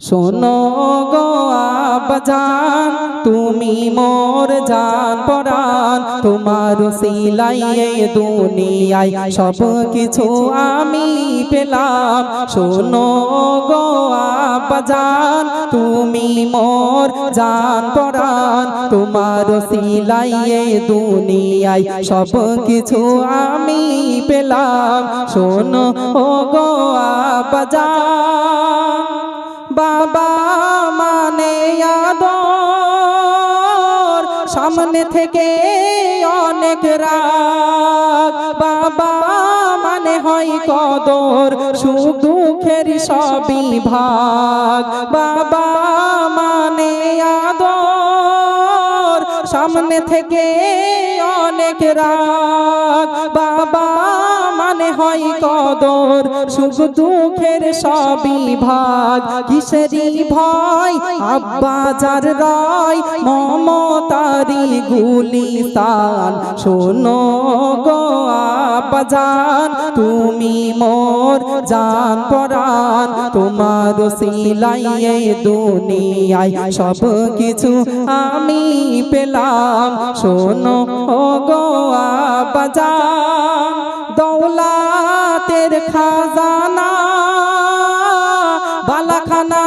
শোনো গো আব্বাজান, তুমি মোর জান পরান, তোমার সিলাইয়ে দুনিয়ায় সব কিছু আমি পেলাম। শোনো গো আব্বাজান, তুমি মোর জান পরান, তোমার সিলাইয়ে দুনিয়ায় সব কিছু আমি পেলাম। শোনো গো আব্বাজান। বাবা মানে আদর। সামনে থেকে অনেক রাগ। বাবা মানে হয় কদর সুখ দুঃখের সবই ভাগ। বাবা মানে আদর, সামনে থেকে অনেক রাগ। বাবা মানে হয় কদর, সুখ দুঃখের সবই ভাগ। কিসেরই ভয়? আব্বা যার রয়, মমতারি গুলিস্তান। শোনো গো আব্বা জান, তুমি মোর জান পরান তোমার সিলাইয়ে দুনিয়ায় সব কিছু আমি পেলাম। শোনো গো আব্বা জান। দৌলাতের খাজানা বালাখানা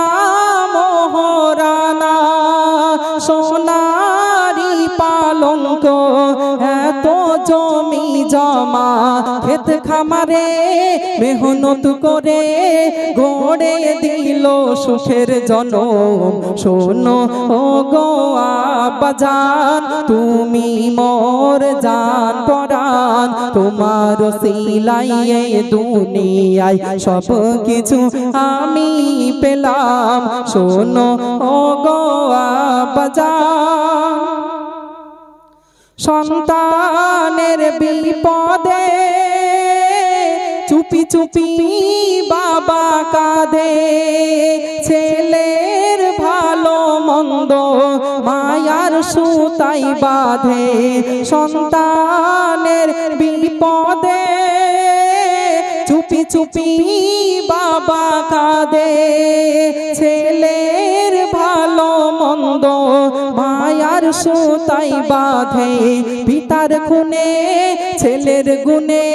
মোহরানা সোনারি পালঙ্ক জমি জমা, ক্ষেত খামারে মেহনত করে গড়ে দিল সুখের জনম। শোনো ও গো আব্বাজান, তুমি মোর জান পরান তোমার সিলাইয়ে দুনিয়ায় সব কিছু আমি পেলাম। শোনো ও গো আব্বাজান। সন্তানের বিপদে চুপি চুপি বাবা কাঁদে। ছেলের ভালো মন্দ মায়ার সুতাই বাঁধে। সন্তানের বিপদে চুপি চুপি বাবা কাঁদে। ছেলের ভালো মন্দ মায়ার সুতাই বাঁধে, পিতার খুনে, ছেলের গুনে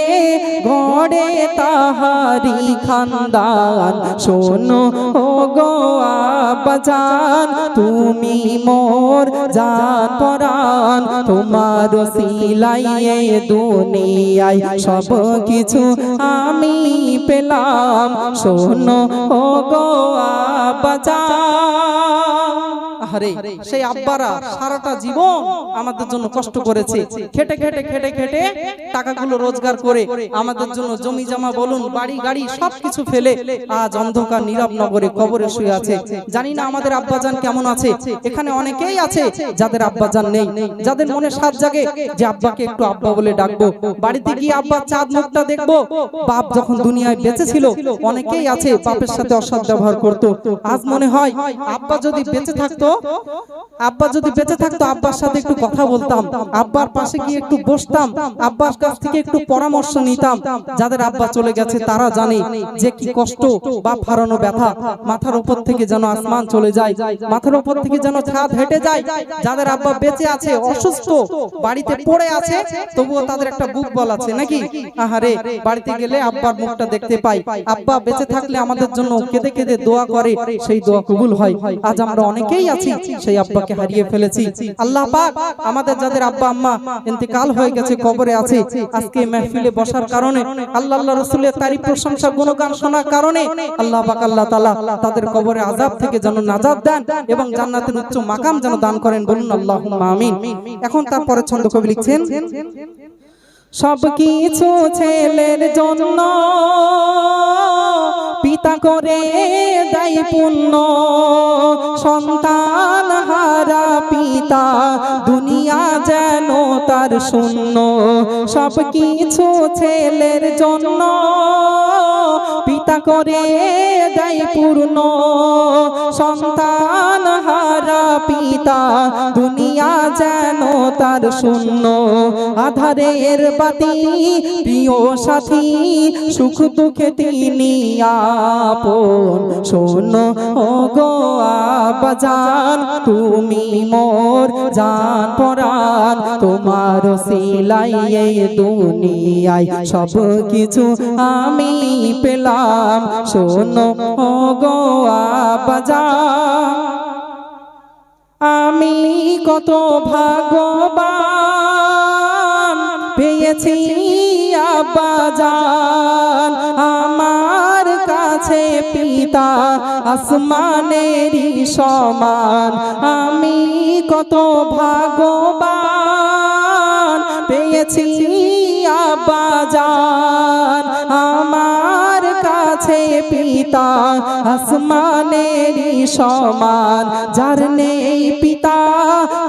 গড়ে তাহারি খানদান। শোনো ও গো আব্বাজান, তুমি মোর জান পরান তোমার সিলাইয়ে দুনিয়ায় সব কিছু আমি পেলাম। শোনো ও গো আব্বাজান। আরে সেই আব্বারা সারাটা জীবন আমাদের জন্য কষ্ট করেছে। খেটে খেটে খেটে খেটে টাকাগুলো রোজগার করে আমাদের জন্য জমি জমা বলুন বাড়ি গাড়ি সবকিছু ফেলে আজ অন্ধকার নীরব নগরে কবরে শুয়ে আছে। জানি না আমাদের আব্বাজান কেমন আছে। এখানে অনেকেই আছে যাদের আব্বাজান নেই। যাদের মনে সাত জাগে যে আব্বাকে একটু আব্বা বলে ডাকবো। বাড়িতে গিয়ে আব্বা চাঁদ মুখটা দেখব। বাপ যখন দুনিয়ায় বেঁচে ছিল অনেকেই আছে বাপের সাথে অসৎ ব্যবহার করত আজ মনে হয় আব্বা যদি বেঁচে থাকতো আব্বা যদি বেঁচে থাকতো, আব্বার সাথে একটু কথা বলতাম, আব্বার পাশে গিয়ে একটু বসতাম, আব্বার কাছ থেকে একটু পরামর্শ নিতাম, যাদের আব্বা চলে গেছে তারা জানে যে কি কষ্ট বাপ হারানো ব্যথা, মাথার উপর থেকে যেন আসমান চলে যায়, মাথার উপর থেকে যেন ছাদ হেঁটে যায়, যাদের আব্বা বেঁচে আছে, অসুস্থ, বাড়িতে পড়ে আছে, তবুও তাদের একটা বুক বল আছে, নাকি? আহারে, বাড়িতে গেলে আব্বার মুখটা দেখতে পাই, আব্বা বেঁচে থাকলে আমাদের জন্য কেঁদে কেঁদে দোয়া করে, সেই দোয়া কবুল হয়, আজ আমরা অনেকেই আছি সেই আব্বাকে হারিয়ে ফেলেছি। আল্লাহ পাক আমাদের যাদের আব্বা আম্মা ইন্তেকাল হয়ে গেছে কবরে আছে আজকে মাহফিলে বসার কারণে আল্লাহ আল্লাহ রসুলের তারিফ প্রশংসা গুণগান শোনার কারণে আল্লাহ পাক আল্লাহ তাআলা তাদের কবরে আযাব থেকে যেন নাজাত দেন এবং জান্নাতের উচ্চ মাকাম যেন দান করেন বলুন আল্লাহুম্মা আমিন। এখন তারপরে ছন্দ কবি লিখছেন সব কিছু ছেলের জন্য পিতা করে দেয় পুণ্য সন্তান হারা পিতা, দুনিয়া যেন তার শূন্য। সব কিছু ছেলের জন্য করে দেয় পূর্ণ। সন্তান হারা পিতা, দুনিয়া যেন তার শূন্য। আধারের বাতি, প্রিয় সাথী, সুখ দুঃখে তিনি আপন। শোনো ও গো আবাজান তুমি মোর জান পরান তোমার সিলাই দুনিয়ায় সব কিছু আমি পেলাম। শোনো ও গো আবাজান আমি কত ভাগ্যবান, পেয়েছি আব্বাজান। আমার কাছে পিতা আসমানেরই সমান। আমি কত ভাগ্যবান, পেয়েছি আব্বাজান। পিতা আসমানেরই সমান যার নেই পিতা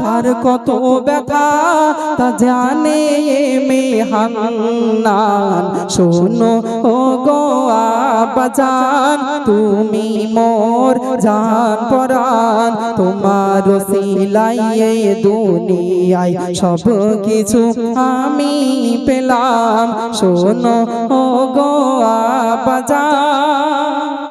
তার কত ব্যথা, তা জানে মেহান্নান শোনো ও গো আবাজান তুমি মোর জান পরান। তোমার সিলাই দুনিয়ায় সব কিছু আমি পেলাম। শোনো ও গো আবাজান